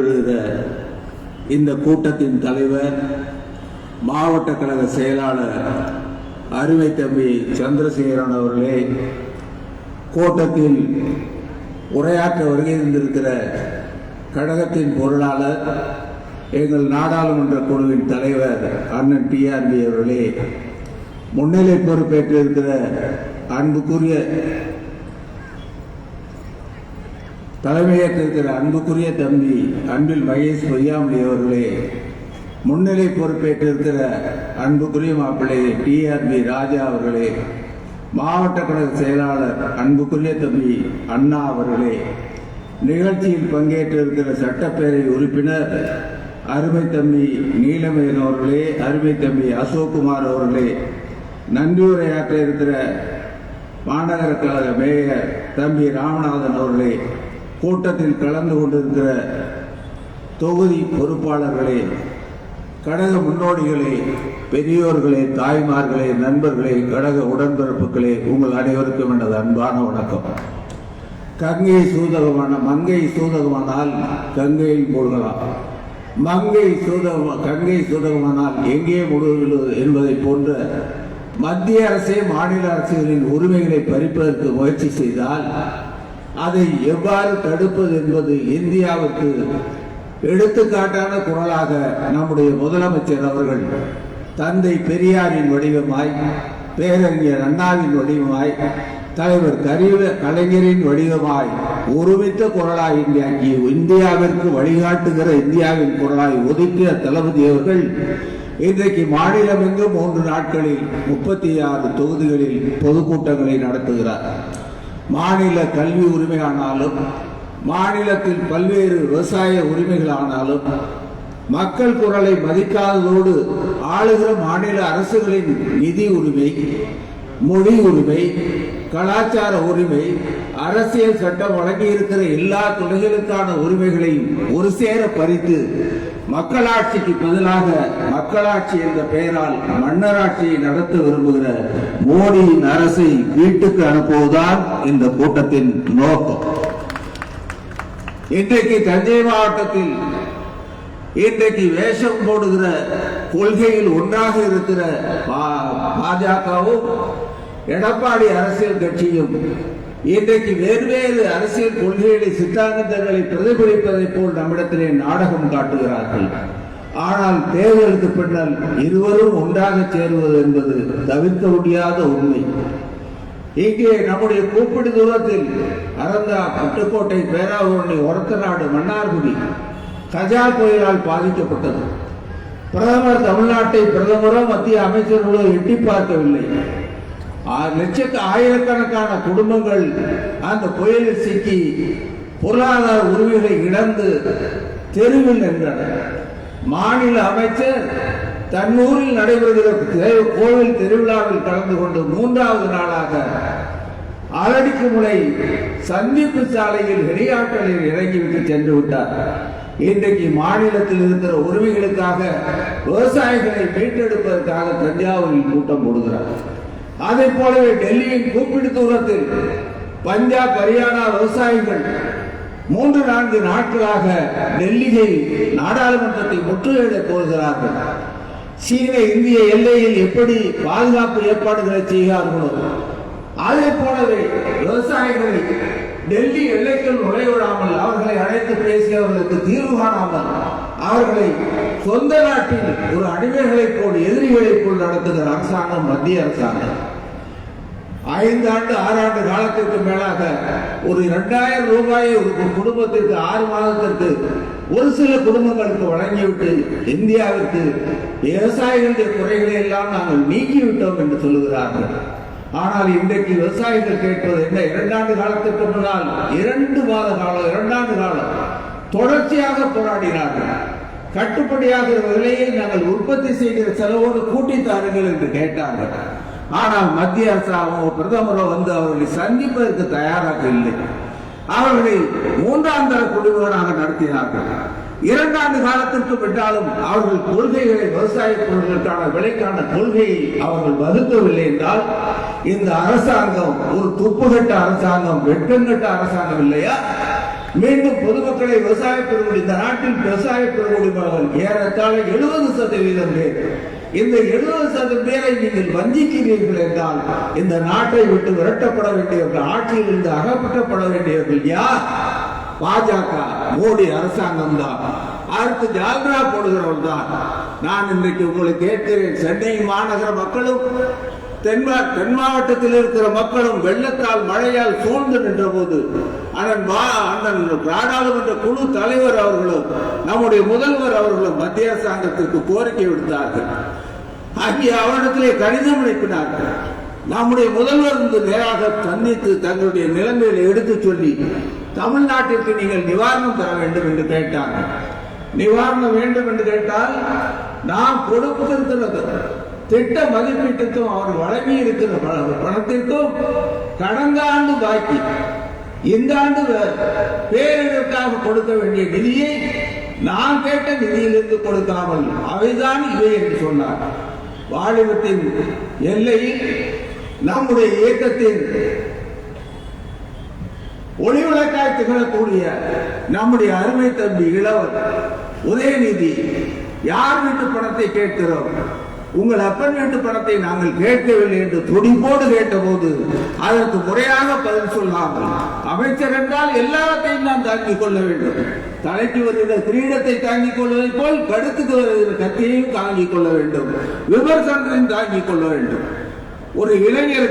வருகிற இந்த கூட்டத்தின் தலைவர் மாவட்ட கழக செயலாளர் அருமை தம்பி சந்திரசேகரன் அவர்களே கூட்டத்தில் உரையாற்ற வருகை இருந்திருக்கிற கழகத்தின் பொருளாளர் எங்கள் நாடாளுமன்ற குழுவின் தலைவர் அண்ணன் டிஆர்பி அவர்களே முன்னிலை பொறுப்பேற்றிருக்கிற அன்புக்குரிய தலைமையேற்றிருக்கிற அன்புக்குரிய தம்பி அன்பில் மகேஷ் பொய்யாமொழி அவர்களே முன்னிலை பொறுப்பேற்றிருக்கிற அன்புக்குரிய மாப்பிள்ளை டிஆர்பி ராஜா அவர்களே மாவட்ட கழக செயலாளர் அன்புக்குரிய தம்பி அண்ணா அவர்களே நிகழ்ச்சியில் பங்கேற்றிருக்கிற சட்டப்பேரவை உறுப்பினர் அருமை தம்பி நீலமேகன் அவர்களே அருமை தம்பி அசோக்குமார் அவர்களே நன்றியுரையாற்ற இருக்கிற மாநகர கழக மேயர் தம்பி ராமநாதன் அவர்களே கூட்டத்தில் கலந்து கொண்டிருக்கிற தொகுதி பொறுப்பாளர்களே கழக முன்னோடிகளே பெரியோர்களே தாய்மார்களே நண்பர்களே கழக உடன்பிறப்புகளே உங்கள் அனைவருக்கும் எனது அன்பான வணக்கம். கங்கை சூதகமான மங்கை சூதகமானால் கங்கையில் மூழ்கலாம் மங்கை சூதகமா கங்கை சூதகமானால் எங்கே முழுகிறது என்பதை போன்ற மத்திய அரசே மாநில அரசுகளின் உரிமைகளை பறிப்பதற்கு முயற்சி செய்தால் அதை எவ்வாறு தடுப்பது என்பது இந்தியாவுக்கு எடுத்துக்காட்டான குரலாக நம்முடைய முதலமைச்சர் அவர்கள் தந்தை பெரியாரின் வடிவமாய் பேரறிஞர் அண்ணாவின் வடிவமாய் தலைவர் கரிவ கலைஞரின் வடிவமாய் ஒருமித்த குரலாய் இந்தியாக்கி இந்தியாவிற்கு வழிகாட்டுகிற இந்தியாவின் குரலாய் ஒதுக்கிய தளபதி அவர்கள் இன்றைக்கு மாநிலமெங்கும் மூன்று நாட்களில் முப்பத்தி ஆறு தொகுதிகளில் பொதுக்கூட்டங்களை நடத்துகிறார். மாநில கல்வி உரிமையானாலும் மாநிலத்தில் பல்வேறு விவசாய உரிமைகளானாலும் மக்கள் குரலை மதிக்காததோடு ஆளுகிற மாநில அரசுகளின் நிதி உரிமை மொழி உரிமை கலாச்சார உரிமை அரசியல் சட்டம் வழங்கியிருக்கிற எல்லா துறைகளுக்கான உரிமைகளையும் ஒரு சேர பறித்து மக்களாட்சிக்கு பதிலாக மக்களாட்சி என்ற பெயரால் மன்னராட்சியை நடத்த விரும்புகிற மோடியின் அரசை வீட்டுக்கு அனுப்புவதுதான் இந்த கூட்டத்தின் நோக்கம். இன்றைக்கு தஞ்சை மாவட்டத்தில் இன்றைக்கு வேஷம் போடுகிற கொள்கையில் ஒன்றாக இருக்கிற பாஜகவும் எடப்பாடி அரசியல் கட்சியும் இன்றைக்கு வெவ்வேறு அரசியல் கொள்கைகளை சித்தாந்தங்களை பிரதிபலிப்பதை போல் நம்மிடத்திலே நாடகம் காட்டுகிறார்கள். ஆனால் தேர்தலுக்கு பின்னர் இருவரும் ஒன்றாக சேருவது என்பது தவிர்க்க முடியாத உண்மை. இங்கே நம்முடைய கூப்பிடு தூரத்தில் அரந்தா பட்டுக்கோட்டை பேராவூரணி ஒரத்தநாடு மன்னார்குடி கஜா புயலால் பாதிக்கப்பட்டது. பிரதமர் தமிழ்நாட்டை பிரதமரோ மத்திய அமைச்சர்களோ எட்டி பார்க்கவில்லை. ஆறு லட்சத்து ஆயிரக்கணக்கான குடும்பங்கள் அந்த புயலில் சிக்கி பொருளாதார உரிமைகளை இழந்து தெருவில் நின்றன மாநில அமைச்சர் தன்னூரில் நடைபெறுகிற தே- கோவில் திருவிழாவில் கலந்து கொண்டு மூன்றாவது நாளாக ஆலடிக்கு முனை சந்திப்பு சாலையில் ஹெலிகாப்டரில் இறங்கிவிட்டு சென்று விட்டார். இன்றைக்கு மாநிலத்தில் இருக்கிற உரிமைகளுக்காக விவசாயிகளை மீட்டெடுப்பதற்காக தஞ்சாவூரில் கூட்டம் போடுகிறார். அதை போலவே டெல்லியின் கூப்பிடு தூரத்தில் பஞ்சாப் ஹரியானா விவசாயிகள் மூன்று நான்கு நாட்களாக டெல்லியில் நாடாளுமன்றத்தை முற்றுகையிடப் கோருகிறார்கள். சீன இந்திய எல்லையில் எப்படி பாதுகாப்பு ஏற்பாடுகளை செய்கிறார்களோ அதே போலவே விவசாயிகளை டெல்லி எல்லைக்குள் நுழைவிடாமல் அவர்களை அழைத்து பேசி அவர்களுக்கு தீர்வு காணாமல் அவர்களை சொந்த நாட்டில் ஒரு அடிமைகளைப் போல் எதிரிகளைப் போல் நடத்துகிற அரசாங்கம் மத்திய அரசாங்கம். ஐந்து ஆண்டு ஆறாண்டு காலத்திற்கு மேலாக ஒரு இரண்டாயிரம் ரூபாயை ஒரு குடும்பத்திற்கு ஆறு மாதத்திற்கு ஒரு சில குடும்பங்களுக்கு வழங்கிவிட்டு இந்தியாவிற்கு விவசாயிகளுடைய குறைகளை எல்லாம் நாங்கள் நீக்கிவிட்டோம் என்று சொல்லுகிறார்கள். ஆனால் இன்றைக்கு விவசாயிகள் கேட்பது என்ன? இரண்டாண்டு காலத்திற்கு முன்னால் இரண்டு மாத காலம் இரண்டாண்டு காலம் தொடர்ச்சியாக போராடினார்கள். கட்டுப்படியாகிற விலையை நாங்கள் உற்பத்தி செய்கிற செலவோடு கூட்டி தாருங்கள் என்று கேட்டார்கள். ஆனால் மத்திய அரசாகவோ பிரதமரோ வந்து அவர்களை சந்திப்பதற்கு தயாராக இல்லை. அவர்களை மூன்றாம் தர குழுவினராக நடத்தினார்கள். இரண்டாண்டு காலத்திற்கு விட்டாலும் அவர்கள் கொள்கைகளை விவசாய பொருட்களுக்கான விலைக்கான கொள்கையை அவர்கள் வகுக்கவில்லை என்றால் இந்த அரசாங்கம் ஒரு துப்புகட்ட அரசாங்கம் வெட்டங்கட்ட அரசாங்கம் இல்லையா? மீண்டும் பொதுமக்களை விவசாய பெருங்குடி இந்த நாட்டில் விவசாய பெருங்குடி மக்கள் ஏறத்தாழ எழுபது சதவீதம் பேர். இந்த எழுபது சதவீதம் பேரை நீங்கள் வஞ்சிக்கிறீர்கள் என்றால் இந்த நாட்டை விட்டு விரட்டப்பட வேண்டியவர்கள் ஆட்சியில் இருந்து அகப்பட்டப்பட வேண்டியவர்கள் யார்? பாஜக மோடி அரசாங்கம் தான். அடுத்து ஜால்ரா போடுகிறவர்கள் தான் நான் இன்றைக்கு உங்களை கேட்கிறேன் சென்னை மாநகர மக்களும் தென்மா தென் மாவட்டத்தில் இருக்கிற மக்களும் வெள்ளத்தால் மழையால் சூழ்ந்து நின்ற போது அண்ணன் மா- அண்ணன் நாடாளுமன்ற குழு தலைவர் அவர்களும் நம்முடைய முதல்வர் அவர்களும் மத்திய அரசாங்கத்திற்கு கோரிக்கை விடுத்தார்கள். ஆகிய அவரிடத்திலே கடிதம் அனுப்பினார்கள். நம்முடைய முதல்வர் வந்து நேராக சந்தித்து தங்களுடைய நிலைமையில எடுத்துச் சொல்லி தமிழ்நாட்டிற்கு நீங்கள் நிவாரணம் தர வேண்டும் என்று கேட்டார்கள் நிவாரணம் வேண்டும் என்று கேட்டால் நாம் கொடுத்திருக்கிறது திட்ட மதிப்பீட்டுக்கும் அவர் வழங்கி இருக்கிற பணத்திற்கும் கடந்த ஆண்டு பாக்கி. இந்த ஆண்டு வே- பேரிடருக்காக கொடுக்க வேண்டிய நிதியை நான் கேட்ட நிதியிலிருந்து கொடுக்காமல் அவைதான் இவை என்று சொன்னார். வாலிபத்தின் எல்லையில் நம்முடைய இயக்கத்தின் ஒளிவிளக்காய் திகழக்கூடிய நம்முடைய அருமை தம்பி இளவர் உதயநிதி யார் வீட்டு பணத்தை கேட்கிறோம்? உங்கள் அப்பன் வீட்டு பணத்தை நாங்கள் கேட்கவில்லை என்று துடிப்போடு கேட்டபோது அதற்கு முறையாக பதில் சொல்லாமல் அமைச்சர் என்றால் எல்லாத்தையும் நாம் தாங்கிக் கொள்ள வேண்டும். தலைக்கு வருகிற கிரீடத்தை தாங்கிக் கொள்வதைப் போல் கடுத்துக்கு வருகிற கத்தியையும் தாங்கிக் கொள்ள வேண்டும். விமர்சனத்தையும் தாங்கிக் கொள்ள வேண்டும். ஒரு இளைஞருக்கு